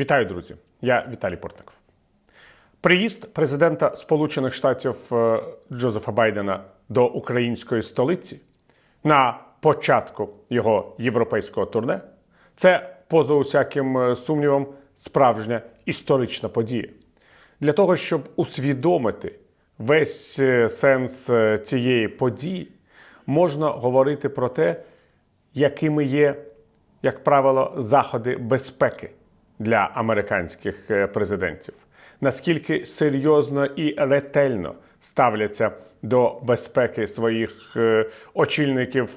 Вітаю, друзі! Я Віталій Портников. Приїзд президента Сполучених Штатів е, Джозефа Байдена до української столиці на початку його європейського турне це поза усяким е, сумнівом справжня історична подія. Для того, щоб усвідомити весь е, сенс цієї події, можна говорити про те, якими є, як правило, заходи безпеки для американських е, президентів, наскільки серйозно і ретельно ставляться до безпеки своїх е, очільників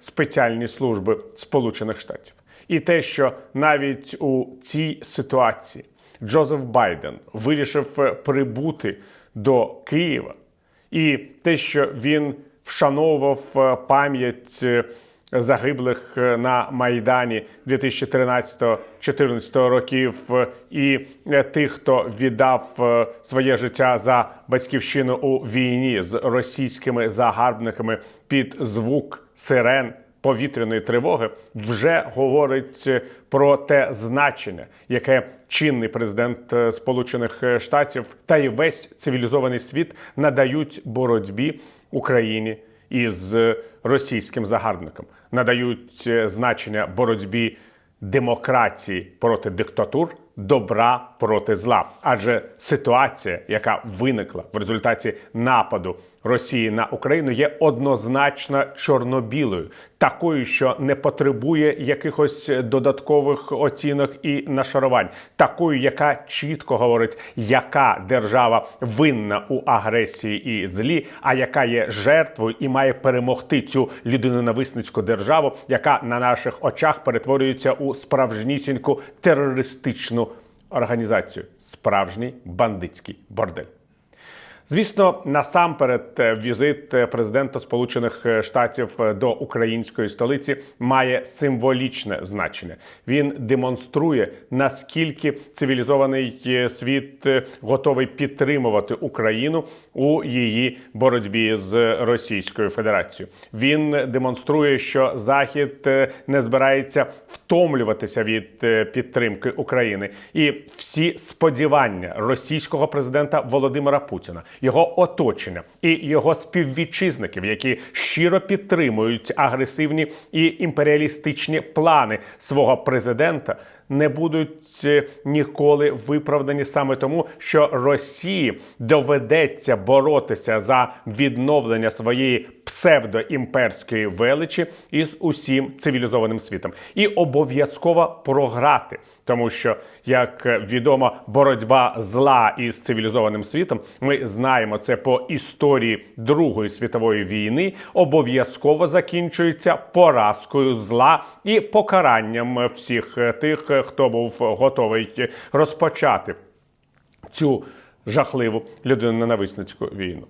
спеціальні служби Сполучених Штатів. І те, що навіть у цій ситуації Джозеф Байден вирішив е, прибути до Києва, і те, що він вшановував пам'ять загиблих е, на Майдані 2013-2014 років, і е, тих, хто віддав е, своє життя за батьківщину у війні з російськими загарбниками під звук сирен повітряної тривоги, вже говорить про те значення, яке чинний президент Сполучених Штатів та й весь цивілізований світ надають боротьбі Україні із російським загарбником, надають е, значення боротьбі демократії проти диктатур, добра проти зла. Адже ситуація, яка виникла в результаті нападу Росії на Україну, є однозначно чорно-білою, такою, що не потребує якихось додаткових оцінок і нашарувань, такою, яка чітко говорить, яка держава винна у агресії і злі, а яка є жертвою і має перемогти цю людинонависницьку державу, яка на наших очах перетворюється у справжнісіньку терористичну організацію, справжній бандитський бордель. Звісно, насамперед е, візит е, президента Сполучених е, Штатів до української столиці має символічне значення. Він демонструє наскільки цивілізований світ готовий підтримувати Україну у її боротьбі з Російською Федерацією. Він демонструє, що Захід не збирається втомлюватися від підтримки України, і всі сподівання російського президента Володимира Путіна, його оточення і його співвітчизників, які щиро підтримують агресивні і імперіалістичні плани свого президента. Не будуть е, ніколи виправдані саме тому, що Росії доведеться боротися за відновлення своєї псевдоімперської величі із усім цивілізованим світом і обов'язково програти. Тому що, як відомо, боротьба зла із цивілізованим світом, ми знаємо це по історії Другої світової війни, обов'язково закінчується поразкою зла і покаранням всіх тих, хто був готовий розпочати цю жахливу людиноненависницьку війну.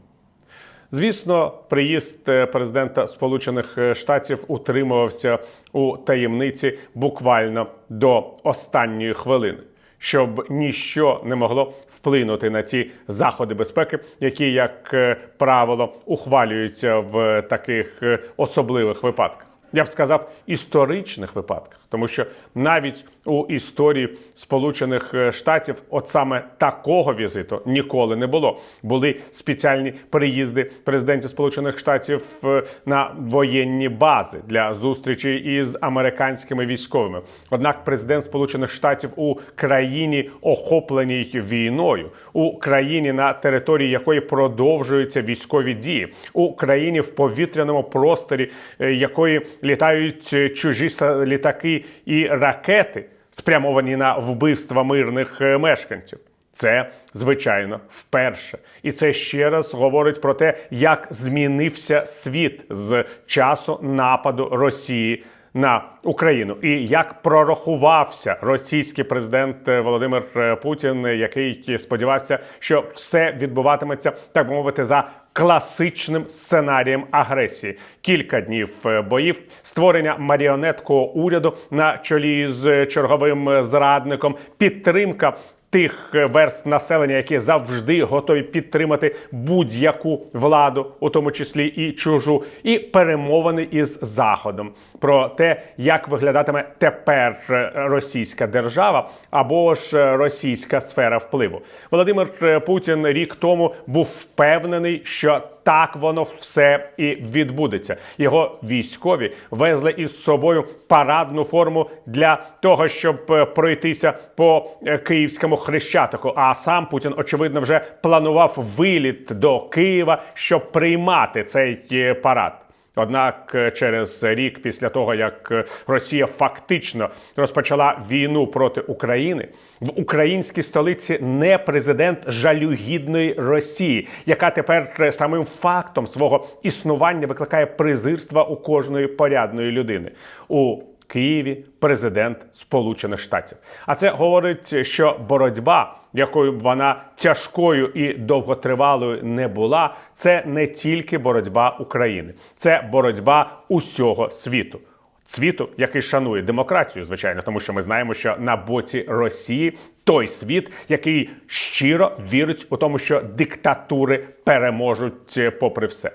Звісно, приїзд е, президента Сполучених е, Штатів утримувався у таємниці буквально до останньої хвилини, щоб ніщо не могло вплинути на ті заходи безпеки, які, як е, правило, ухвалюються в таких особливих випадках. Я б сказав, історичних випадках, тому що навіть у історії Сполучених е, Штатів, от саме такого візиту ніколи не було. Були спеціальні приїзди президентів Сполучених Штатів е, на воєнні бази для зустрічі із американськими військовими. Однак, президент Сполучених Штатів у країні, охопленій війною, у країні, на території якої продовжуються військові дії, у країні в повітряному просторі, е, якої літають е, чужі літаки і ракети, спрямовані на вбивства мирних е, мешканців. Це звичайно вперше, і це ще раз говорить про те, як змінився світ з часу нападу Росії на Україну, і як прорахувався російський президент е, Володимир е, Путін, який сподівався, що все відбуватиметься, так би мовити, за класичним сценарієм агресії. Кілька днів е, боїв, створення маріонеткового уряду на чолі з черговим зрадником, підтримка тих е, верст населення, які завжди готові підтримати будь-яку владу, у тому числі і чужу, і перемовини із Заходом про те, як виглядатиме тепер е, російська держава або ж е, російська сфера впливу. Володимир Путін рік тому був впевнений, що так воно все і відбудеться. Його військові везли із собою парадну форму для того, щоб пройтися по київському хрещатику. А сам Путін, очевидно, вже планував виліт до Києва, щоб приймати цей е, парад. Однак е, через рік після того, як е, Росія фактично розпочала війну проти України, в українській столиці не президент жалюгідної Росії, яка тепер самим фактом свого існування викликає презирства у кожної порядної людини. У Києві президент Сполучених Штатів. А це говорить, що боротьба, якою б вона тяжкою і довготривалою не була, це не тільки боротьба України, це боротьба усього світу. Світу, який шанує демократію, звичайно, тому що ми знаємо, що на боці Росії той світ, який щиро вірить у тому, що диктатури переможуть е, попри все.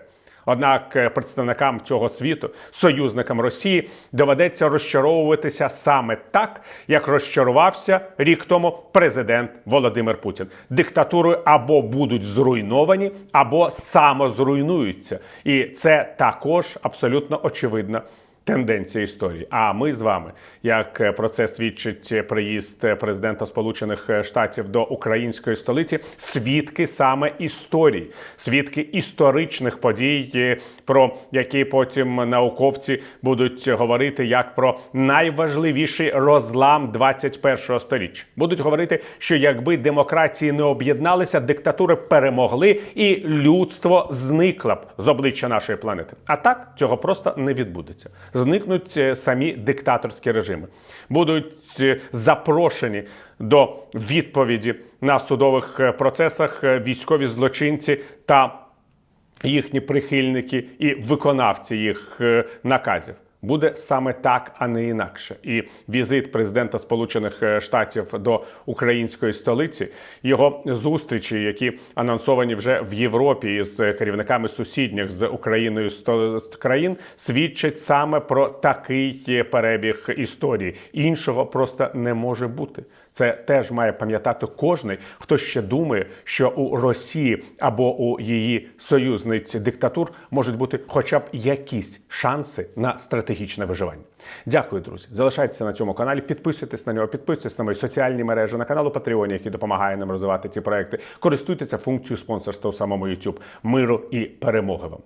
Однак е, представникам цього світу, союзникам Росії, доведеться розчаровуватися саме так, як розчарувався рік тому президент Володимир Путін. Диктатури або будуть зруйновані, або самозруйнуються, і це також абсолютно очевидна тенденція історії. А ми з вами, як е, про це свідчить приїзд е, президента Сполучених Штатів до української столиці, свідки саме історії, свідки історичних подій, е, про які потім науковці будуть говорити як про найважливіший розлам 21-го сторіччя. Будуть говорити, що якби демократії не об'єдналися, диктатури перемогли і людство зникло б з обличчя нашої планети. А так цього просто не відбудеться зникнуть е, самі диктаторські режими, будуть е, запрошені до відповіді на судових е, процесах військові злочинці та їхні прихильники і виконавці їх наказів. Буде саме так, а не інакше. І візит президента Сполучених Штатів до української столиці, його зустрічі, які анонсовані вже в Європі з керівниками сусідніх з Україною країн, свідчать саме про такий перебіг історії. Іншого просто не може бути. Це теж має пам'ятати кожний, хто ще думає, що у Росії або у її союзниць диктатур можуть бути хоча б якісь шанси на стратегічне виживання. Дякую, друзі. Залишайтеся на цьому каналі, підписуйтесь на нього, підписуйтесь на мої соціальні мережі, на канал у який допомагає нам розвивати ці проекти. Користуйтеся функцією спонсорства у самому YouTube. Миру і перемоги вам.